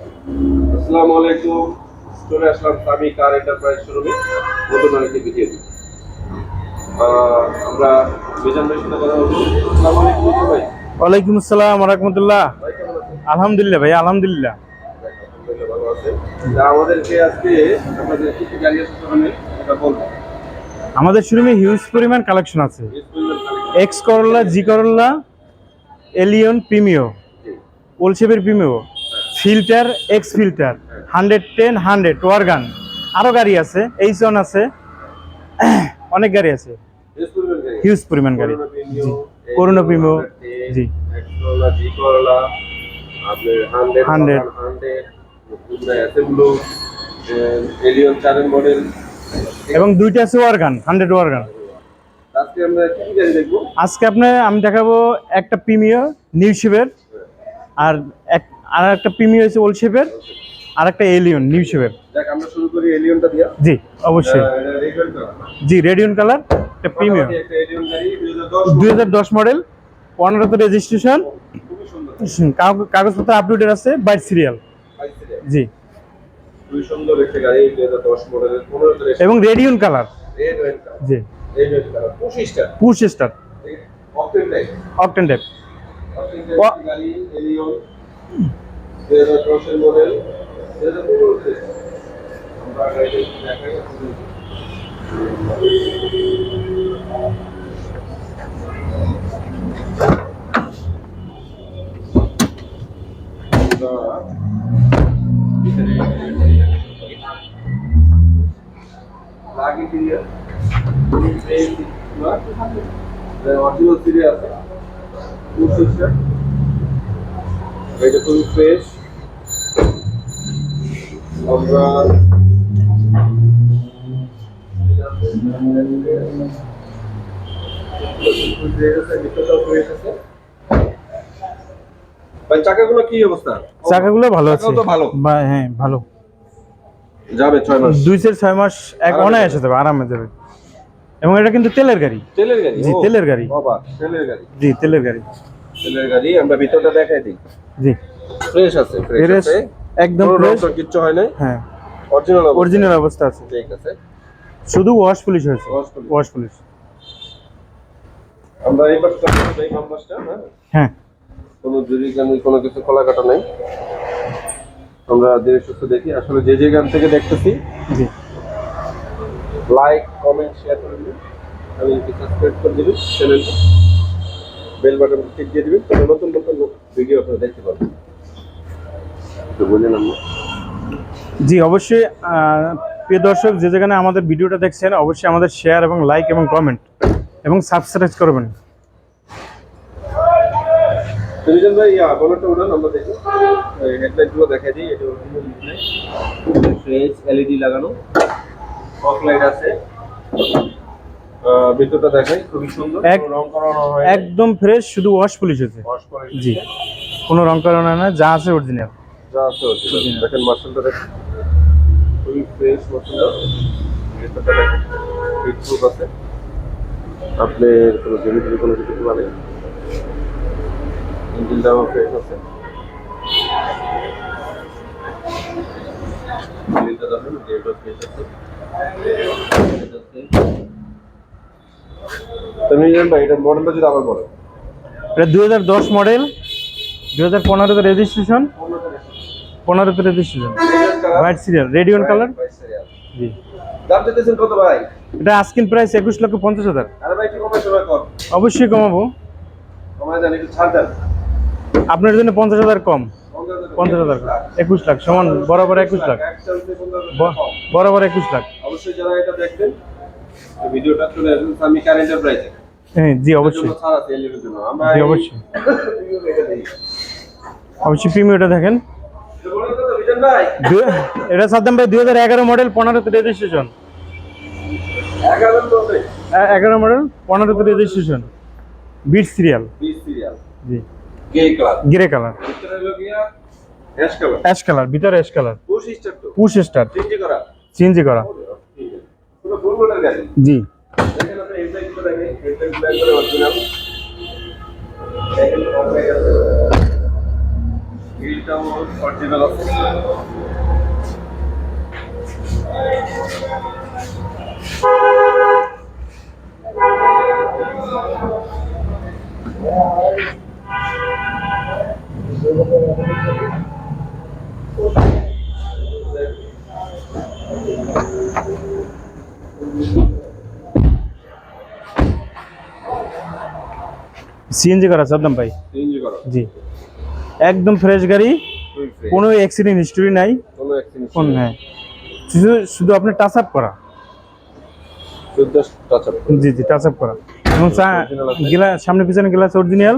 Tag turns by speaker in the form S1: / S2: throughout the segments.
S1: আসসালামু আলাইকুম। চলে আসলাম সামি কার এন্টারপ্রাইজ শোরুমে নতুন আরেকটি ভিডিও আমরা মিজান ভাইয়ের সাথে কথা বলব। আসসালামু আলাইকুম ভাই।
S2: ওয়ালাইকুম আসসালাম রহমতুল্লাহ। আলহামদুলিল্লাহ ভাই আলহামদুলিল্লাহ।
S1: আলহামদুলিল্লাহ ভালো আছেন আমাদেরকে আজকে আপনাদের কি কি গাড়ি আছে শোরুমে এটা বলব।
S2: আমাদের শোরুমে হিউজ পরিমাণ কালেকশন আছে। X Corolla G Corolla Allion Premio ওলশেপের Premio filter X filter hundred ten hundred ওয়ারগান আরও গাড়ি আছে এইচ ওয়ান আছে অনেক গাড়ি আছে। হিউজ পরিমাণ গাড়ি। জি। করোনা প্রিমিও জি।
S1: হান্ড্রেড,
S2: 100
S1: হান্ড্রেড, Hyundai Accemblo, আহ, এলিয়ন চারের মডেল
S2: এবং দুইটা আছে ওয়ারগান হান্ড্রেড ওয়ারগান
S1: আজকে
S2: আপনার আমি দেখাবো একটা প্রিমিও নিউ শেপের আর এক আর একটা প্রিমিও হচ্ছে ওল্ড শেপের আর একটা এলিয়ন নিউ শেপের
S1: আমরা শুরু করি এলিয়নটা দিয়া।
S2: জি অবশ্যই। জি রেডিয়ন কালার একটা প্রিমিয়াম
S1: মোটামুটি একটা এলিয়ন গাড়ি 2010
S2: দুই হাজার দশ মডেল পনেরোতে রেজিস্ট্রেশন
S1: খুবই সুন্দর।
S2: কাগজপত্র আপডেটেড আছে বাইট সিরিয়াল জি।
S1: খুবই সুন্দর একটা গাড়ি 2010 মডেলের 15 তে
S2: এবং রেডিয়ন কালার জি।
S1: রেড ওয়েল কালার 25 টা
S2: push start
S1: octane type
S2: octane type
S1: octane Allion 2010 এর মডেল 2015 তে আমরা গাড়িটা দেখাই। লাগে ক্লিয়ার এই অরিজিনাল সিরি আছে। এটা খুবই ফ্রেশ আমরা ভাই চাকাগুলো কি অবস্থা?
S2: চাকাগুলো ভালো আছে।
S1: তো ভালো।
S2: হ্যাঁ ভালো।
S1: যাবে ছয় মাস।
S2: দুই থেকে ছয় মাস এক অনায়াসে যাবে। আরামে যাবে। এবং এটা কিন্তু তেলের গাড়ি।
S1: তেলের গাড়ি?
S2: জি, তেলের গাড়ি।
S1: বাবা তেলের গাড়ি।
S2: জি তেলের গাড়ি।
S1: তেলের গাড়ি আমরা ভিতরটা দেখাই দিই।
S2: জি।
S1: ফ্রেশ আছে ফ্রেশ আছে।
S2: একদম ফ্রেশ
S1: কিচ্ছু হয় নাই?
S2: হ্যাঁ।
S1: অরিজিনাল
S2: অরিজিনাল অবস্থা আছে।
S1: ঠিক আছে।
S2: শুধু ওয়াশ পুলিশ হয়েছে। ওয়াশ পুলিশ
S1: আমরা এই পাশটা পাশটা হ্যাঁ?
S2: হ্যাঁ।
S1: কোনো জুরি কানি কোনো কিছু খোলা কাটা নাই। আমরা ধীরে সুস্থ দেখি। আসলে যে যে গান থেকে দেখতেছি
S2: জি।
S1: লাইক কমেন্ট শেয়ার করে দিবেন। আমি সাবস্ক্রাইব করে দিবেন চ্যানেলটা বেল বাটন ক্লিক দিয়ে দিবেন। তাহলে নতুন নতুন ভিডিও আপনারা দেখতে পাবেন।
S2: জি অবশ্যই প্রিয় দর্শক যে যেখানে আমাদের ভিডিওটা দেখছেন অবশ্যই আমাদের শেয়ার এবং লাইক এবং কমেন্ট এবং সাবস্ক্রাইব করবেন।
S1: সুনিজন ভাই উঠান আমরা দেখি। হেডলাইটগুলো দিই এটা অরিজিনাল এলইডি লাগানো। ফগ লাইট আছে। ভিতরটা দেখাই খুবই সুন্দর। রং করানো হয়
S2: একদম ফ্রেশ শুধু ওয়াশ পুলিশ হয়েছে। জি কোনো রং করানো না যা আছে অরিজিনাল
S1: যা আছে। দেখেন মার্শালটা দেখেন। খুবই ফ্রেশ ভিতরটা দেখেন। আছে। আপনার কোনো জমি জমি কোনো কিছু মানে ইঞ্জিনটাও ফ্রেশ আছে। ইঞ্জিনটা দেখেন যেটা ফ্রেশ আছে। তুমি জানেন ভাই এটা মডেলটা যদি আবার বলেন।
S2: এটা দুই মডেল দুই হাজার পনেরোতে রেজিস্ট্রেশন পনেরোতে রেজিস্ট্রেশন হোয়াইট সিরিয়াল রেডিয়ন কালার জি।
S1: দাম দিতেছেন কত ভাই?
S2: এটা আস্কিন প্রাইস একুশ লক্ষ পঞ্চাশ হাজার।
S1: আরে ভাই একটু কমাই সময় কর
S2: অবশ্যই কমাবো।
S1: কমাই দেন একটু ছাড় দেন।
S2: আপনার জন্য পঞ্চাশ হাজার কম। পঞ্চাশ হাজার একুশ লাখ। সমান বরাবর একুশ লাখ বরাবর একুশ লাখ।
S1: অবশ্যই যারা এটা দেখবেন ভিডিওটা চলে আসবেন সামি কার এন্টারপ্রাইজে
S2: হ্যাঁ জি অবশ্যই। জি অবশ্যই। অবশ্যই প্রিমিয়টা দেখেন
S1: এটা বলেন কত বিজন ভাই
S2: দু- এটা সাদ্দাম ভাই দুই হাজার এগারো মডেল পনেরোতে রেজিস্ট্রেশন এগারো মডেল পনেরোতে রেজিস্ট্রেশন বিট সিরিয়াল জি। গ্রে কালার অ্যাশ কালার ভিতরে ash colour
S1: push start change করা। গাড়ি।
S2: জি।
S1: দেখেন আপনি হেডলাইটগুলো দেখেন হেডলাইট ব্ল্যাক করে অরিজিনাল দেখেন অফ হয়ে গেছে গ্রিলটাও অরিজিনাল আছে
S2: একদম ফ্রেশ গাড়ি কোনো অ্যাক্সিডেন্ট হিস্টোরি নাই।
S1: কোনো
S2: হ্যাঁ শুধু শুধু আপনি টাচ আপ করা।
S1: শুদ্ধ টাচ আপ
S2: জি জি টাচ আপ করা। এবং গ্লাস সামনে পিছনে গ্লাস অরিজিনাল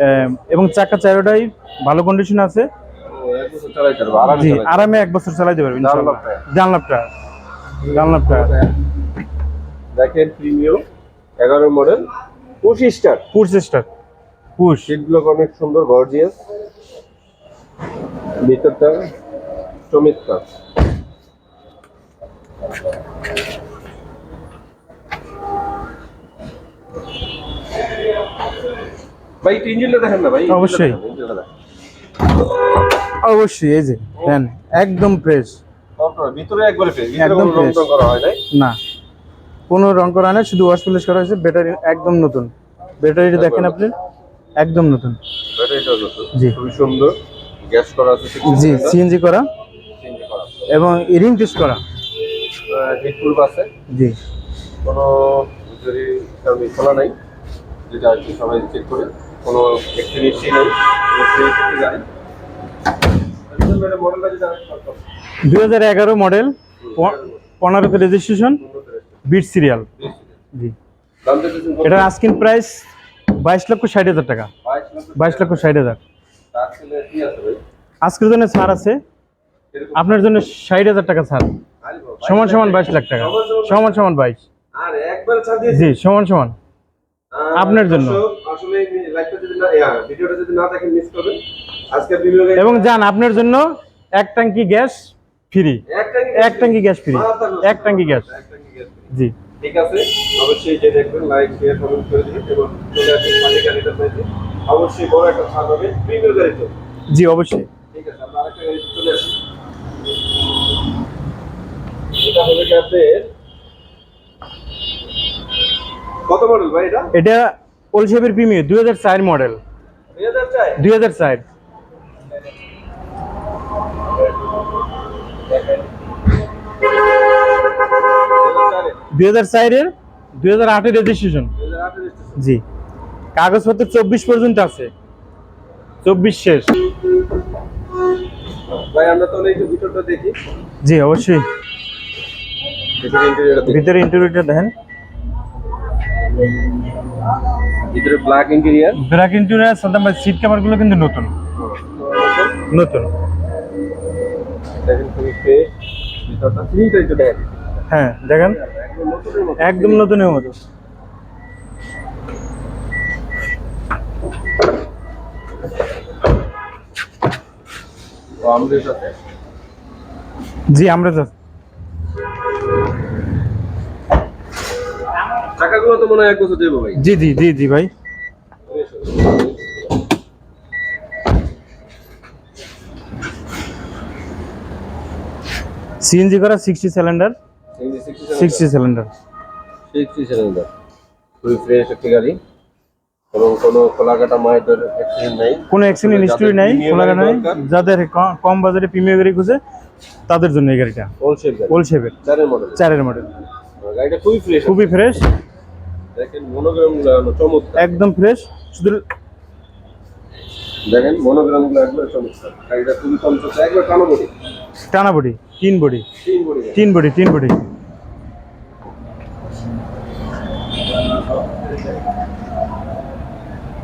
S1: হ্যাঁ।
S2: এবং চাকা চারোটাই ভালো কন্ডিশন আছে। জি আরামে এক বছর চালাইতে পারবেন জানলাপটা জানলাপটা
S1: দেখেন প্রিমিয়াম এগারো মডেল পঁচিশ স্টার
S2: পুশ স্টার পুশ।
S1: সিটগুলো অনেক সুন্দর গর্জিয়াস ভিতরটা চমৎকার। ভাই ইঞ্জিনটা দেখেন না ভাই
S2: অবশ্যই। অবশ্যই এই যে দেন একদম ফ্রেশ
S1: ভিতরে একবারে ফ্রেশ
S2: একদম
S1: করা হয়
S2: না। কোনো রং করা শুধু ওয়াশ পলিশ করা হয়েছে ব্যাটারি একদম নতুন। ব্যাটারিটা দেখেন আপনি? একদম নতুন জি।
S1: খুবই সুন্দর। গ্যাস করা আছে
S2: জি সিএনজি করা।
S1: সিএনজি করা।
S2: এবং রিং টেস্ট করা।
S1: হিটপ্রুফ আছে
S2: জি। কোনো
S1: যদি খোলা নাই যেটা আর কি সবাই চেক করে কোনো একটি নিশ্চয়ই নেই
S2: দুই হাজার এগারো মডেল পনেরোতে রেজিস্ট্রেশন বিট সিরিয়াল জি? এটার আস্কিন প্রাইস বাইশ লক্ষ ষাট হাজার টাকা।
S1: বাইশ লক্ষ
S2: ষাট হাজার। আজকের জন্য ছাড় আছে। আপনার জন্য ষাট হাজার টাকা ছাড়। সমান সমান বাইশ লাখ টাকা। সমান সমান বাইশ। জি, সমান সমান। আপনার জন্য। এবং যান আপনার জন্য এক ট্যাঙ্কি গ্যাস ফ্রি। এক ট্যাঙ্কি গ্যাস ফ্রি। এক ট্যাঙ্কি গ্যাস। জি।
S1: ঠিক আছে। অবশ্যই যে দেখবেন লাইক শেয়ার কমেন্ট করে দিবেন এবং অবশ্যই বড় একটা ছাড় হবে। প্রিমিয়ার গাড়িতে
S2: জি অবশ্যই।
S1: ঠিক আছে আমরা আরেকটা গাড়িতে চলে আসি। এটা হলো কি আপনার কত মডেল ভাই এটা?
S2: এটা ওলশেপের প্রিমিয়ার দুই হাজার চার মডেল
S1: দুই হাজার চার?
S2: দুই হাজার চার। দুই হাজার চারের? দুই হাজার আটের রেজিস্ট্রেশন জি। কাগজপত্র চব্বিশ পর্যন্ত আছে। চব্বিশ শেষ।
S1: ভাই আমরা তাহলে একটু ভিতরটা দেখি।
S2: জি অবশ্যই।
S1: ভিতরে ইন্টেরিয়রটা
S2: ইন্টারভিউটা দেখেন।
S1: ভিতরে ব্ল্যাক ইন্টেরিয়র
S2: ব্র্যাক ইন্টারিয়ার সাদাম সিট কিন্তু নতুন। নতুন।
S1: দেখেন খুবই ফ্রেশ ভিতরটা সিলিংটা একটু দেখেন
S2: হ্যাঁ দেখেন।
S1: একদম নতুনের মতো
S2: একদম নতুনের মতো
S1: ও আমাদের সাথে
S2: জি আমরা তো
S1: চাকাগুলো তো মনে হয় এক বছর ভাই।
S2: জি জি জি জি ভাই। সিএনজি করা sixty cylinder sixty cylinder
S1: sixty cylinder খুবই ফ্রেশ একটি গাড়ি। এবং কোনো অ্যাক্সিডেন্ট নেই।
S2: কোনো অ্যাক্সিডেন্ট হিস্ট্রি নাই খোলাগা নাই। যাদের কম বাজারে প্রিমিয়ার গাড়ি খুঁজে তাদের জন্য এই গাড়িটা।
S1: ওল শেপ
S2: ওল শেপের
S1: চারের মডেল
S2: চারের মডেল
S1: গাড়িটা খুবই ফ্রেশ
S2: খুবই ফ্রেশ
S1: দেখেন মনোগ্রাম চমৎকার।
S2: একদম ফ্রেশ শুধু
S1: দেখেন মনোগ্রামগুলো একবার চমৎকার। গাড়িটা খুবই চমৎকার। একবার কানো বডি
S2: টানা বডি তিন বডি
S1: তিন বডি
S2: তিন বডি তিন বডি
S1: একবার গাড়ি তো আসবে কি?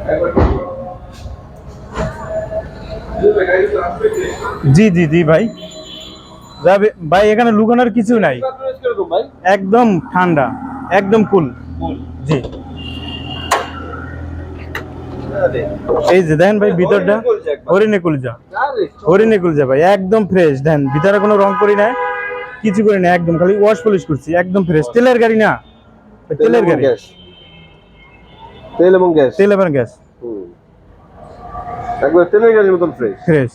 S2: জি জি জি ভাই। যাবে ভাই এখানে লুকানোর কিছু নাই। একদম ঠান্ডা একদম কুল। জি। এই যে দেখেন ভাই ভিতরটা। হরিণে কুলজা। হরিণে কুলজা ভাই একদম ফ্রেশ দেন ভিতরে কোনো রং করি না কিছু করি না একদম। খালি ওয়াশ পলিশ করছি একদম ফ্রেশ তেলের গাড়ি না? তেলের গাড়ি।
S1: তেল এবং গ্যাস?
S2: তেল এবং গ্যাস।
S1: একবার তেলের গ্যাসের মতন ফ্রেশ
S2: ফ্রেশ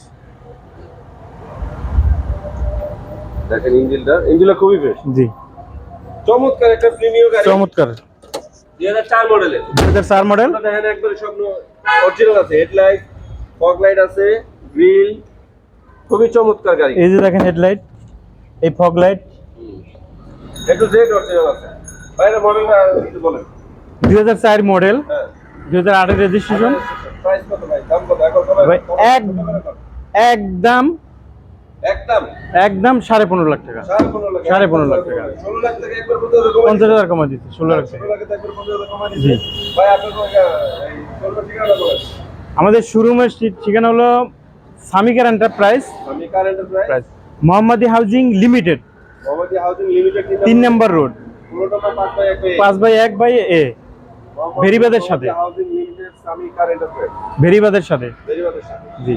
S1: দেখেন ইঞ্জিনটা ইঞ্জিনটা খুবই ফ্রেশ
S2: জি।
S1: চমৎকার একটা প্রিমিয় গাড়ি।
S2: চমৎকার।
S1: 2004 মডেলের
S2: 2004 মডেল
S1: দেখেন একবারে সব অরিজিনাল আছে। হেডলাইট ফগ লাইট আছে গ্রিল খুবই চমৎকার গাড়ি।
S2: এই যে দেখেন হেডলাইট এই ফগ লাইট
S1: একটু জেড অরিজিনাল আছে। বাইরে মডেলটা বলেন।
S2: দুই হাজার চার মডেল দুই হাজার আটের রেজিস্ট্রেশন এক- একদম
S1: একদম?
S2: সাড়ে পনেরো লাখ টাকা।
S1: সাড়ে পনেরো লাখ
S2: টাকা। পঞ্চাশ হাজার কমা দিচ্ছে ষোলো লাখ টাকা। জি। আমাদের শোরুমের ঠিকানা হলো Samikar enterprise Mohammadi housing limited তিন নম্বর রোড
S1: পাঁচ বাই এক
S2: বাই এ। ভেরিবাদের সাথে। ভেরিবাদের সাথে জি।